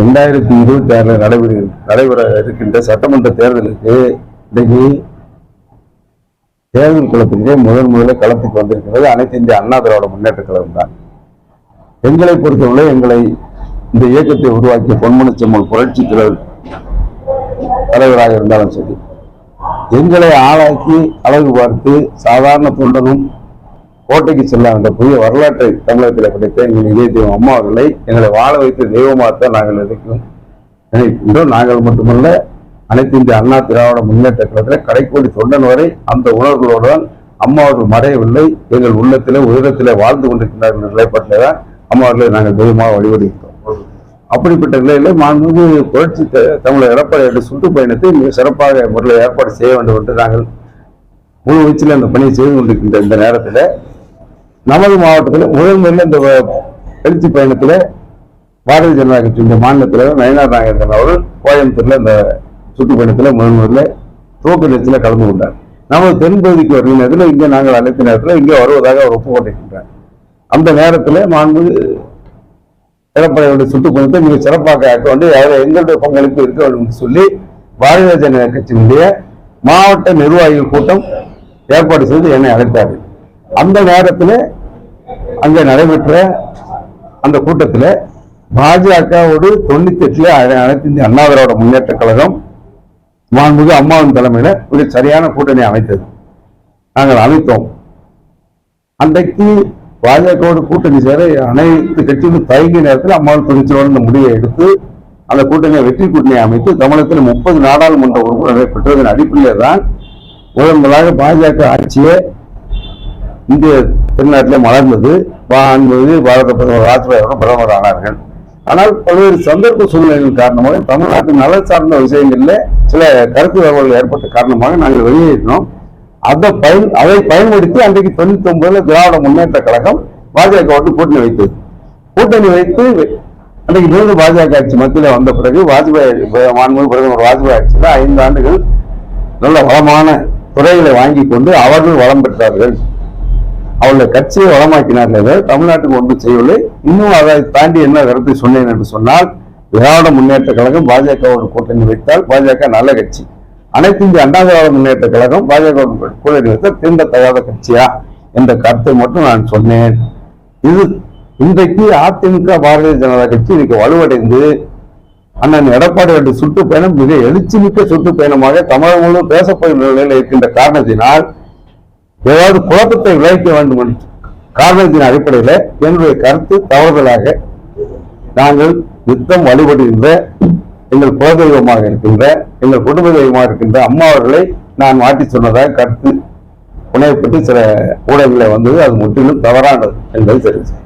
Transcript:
ரெண்டாயிரத்தி இருபத்தி ஆறுல நடைபெற நடைபெற இருக்கின்ற சட்டமன்ற தேர்தலுக்கு இன்றைக்கு தேர்தல் களத்திலே முதன் முதல்ல களத்துக்கு வந்திருக்கிறது. அனைத்து இந்திய அண்ணா திராவிட முன்னேற்ற கழகம் தான். எங்களை பொறுத்தவரை எங்களை இந்த இயக்கத்தை உருவாக்கிய பொன்மனச்செம்மல் புரட்சி தலைவர் தலைவராக இருந்தாலும் சரி எங்களை ஆளாக்கி அழகு பார்த்து சாதாரண தொண்டனும் கோட்டைக்கு செல்ல அந்த புதிய வரலாற்றை தமிழகத்தில் படித்த எங்கள் இதய தெய்வம் அம்மா அவர்களை எங்களை வாழ வைத்த தெய்வமாகத்தான் நாங்கள் நினைக்கும் நினைக்கின்றோம் நாங்கள் மட்டுமல்ல அனைத்து இந்திய அண்ணா திராவிட முன்னேற்ற கழகத்தில் கடைக்கோடி தொண்டன் வரை அந்த உணர்வுகளோடு தான் அம்மா அவர்கள் மறையவில்லை. எங்கள் உள்ளத்திலே உயரத்திலே வாழ்ந்து கொண்டிருக்கிறார்கள் நிலைப்பாட்டில் தான் அம்மா அவர்களை நாங்கள் தெய்வமாக வழிபடுகிறோம். அப்படிப்பட்ட நிலையில் மாண்புமிகு புரட்சி த- தமிழர் எடப்பாடி சுற்றுப்பயணத்தை மிக சிறப்பாக முறையில் ஏற்பாடு செய்ய வேண்டும் என்று நாங்கள் முழு வயசில் அந்த பணியை செய்து கொண்டிருக்கின்ற இந்த நேரத்தில் நமது மாவட்டத்தில் முதல் முதல்ல இந்த எழுச்சி பயணத்தில் பாரதிய ஜனதா கட்சியின் மாநில தலைவர் நயனார் நாகேந்திரன் அவர்கள் கோயம்புத்தூரில் இந்த சுற்றுப்பயணத்தில் முதல் முதல்ல துவக்க நிகழ்ச்சியில் கலந்து கொண்டார். நமது தென்பகுதிக்கு வருகிற நேரத்தில் இங்கே நாங்கள் அனைத்து நேரத்தில் இங்கே வருவதாக அவர் ஒப்புக்கொண்டிருக்கின்றார் அந்த நேரத்தில் மாண்பு எடப்பாடியோட சுற்றுப்பயணத்தை மிக சிறப்பாக ஆக்க வேண்டும் அதில் எங்களுடைய பங்களிப்பு இருக்க வேண்டும் என்று சொல்லி பாரதிய ஜனதா கட்சியினுடைய மாவட்ட நிர்வாகிகள் கூட்டம் ஏற்பாடு செய்து என்னை அழைத்தார்கள். அந்த நேரத்தில் அங்கே நடைபெற்ற அந்த கூட்டத்தில் பாஜகவோடு தொண்ணூத்தி எட்டுல அனைத்து இந்திய அண்ணா திராவிட முன்னேற்ற கழகம் மாண்புமிகு அம்மாவின் தலைமையில ஒரு சரியான கூட்டணி அமைத்தது. நாங்கள் அமைத்தோம். அன்றைக்கு பாஜகவோடு கூட்டணி சேர அனைத்து கட்சிகளும் தயங்கிய நேரத்தில் அம்மாவின் துணிச்சலோடு இந்த முடிவை எடுத்து அந்த கூட்டணியை வெற்றி கூட்டணியை அமைத்து தமிழகத்தில் முப்பது நாடாளுமன்ற உறுப்பினர்களை பெற்றதன் அடிப்படையில் தான் முதன் முதலாக பாஜக ஆட்சியை இந்திய திருநாட்டிலே மலர்ந்தது. என்பது பாரத பிரதமர் வாஜ்பாய் பிரதமர் ஆனார்கள். ஆனால் பல்வேறு சந்தர்ப்ப சூழ்நிலைகள் காரணமாக தமிழ்நாட்டின் நல சார்ந்த விஷயங்களில் சில கருத்து வேறுபாடுகள் ஏற்பட்ட காரணமாக நாங்கள் வெளியேறினோம். அதை பயன் அதை பயன்படுத்தி அன்றைக்கு தொண்ணூத்தி ஒன்பதுல திராவிட முன்னேற்ற கழகம் பாஜகவோடு கூட்டணி வைத்தது. கூட்டணி வைத்து அன்றைக்கு மீண்டும் பாஜக ஆட்சி மத்தியில் வந்த பிறகு வாஜ்பாய் மாண்புமிகு பிரதமர் வாஜ்பாய் ஆட்சியில் ஐந்து ஆண்டுகள் நல்ல வளமான துறைகளை வாங்கி கொண்டு அவர்கள் வளம் பெற்றார்கள். அவருடைய கட்சியை வளமாக்கினார்கள் தமிழ்நாட்டுக்கு ஒன்று செய்யவில்லை. இன்னும் அதை தாண்டி என்ன கருத்தை சொன்னேன் என்று சொன்னால் திராவிட முன்னேற்ற கழகம் பாஜகவோட கூட்டணி வைத்தால் பாஜக நல்ல கட்சி. அனைத்து இந்திய அண்ணா திராவிட முன்னேற்ற கழகம் பாஜக கூட்டணி வைத்தால் தகாத கட்சியா என்ற கருத்தை மட்டும் நான் சொன்னேன். இது இன்றைக்கு அதிமுக பாரதிய ஜனதா கட்சி இன்னைக்கு வலுவடைந்து அண்ணன் எடப்பாடி சுற்றுப்பயணம் மிக எழுச்சிமிக்க சுற்றுப்பயணமாக தமிழகம் முழுவதும் பேசப்படும் நிலையில் இருக்கின்ற காரணத்தினால் ஏதாவது குழப்பத்தை விளைவிக்க வேண்டும் என்று காரணத்தின் அடிப்படையில் என்னுடைய கருத்து தவறுதலாக நாங்கள் யுத்தம் வழிபடுகின்ற எங்கள் குலதெய்வமாக இருக்கின்ற எங்கள் குடும்ப தெய்வமாக இருக்கின்ற அம்மா அவர்களை நான் மாட்டி சொன்னதாக கருத்து. புனையப்பட்டு சில ஊடகங்களில் வந்தது. அது முற்றிலும் தவறானது என்பதை தெரிவித்தேன்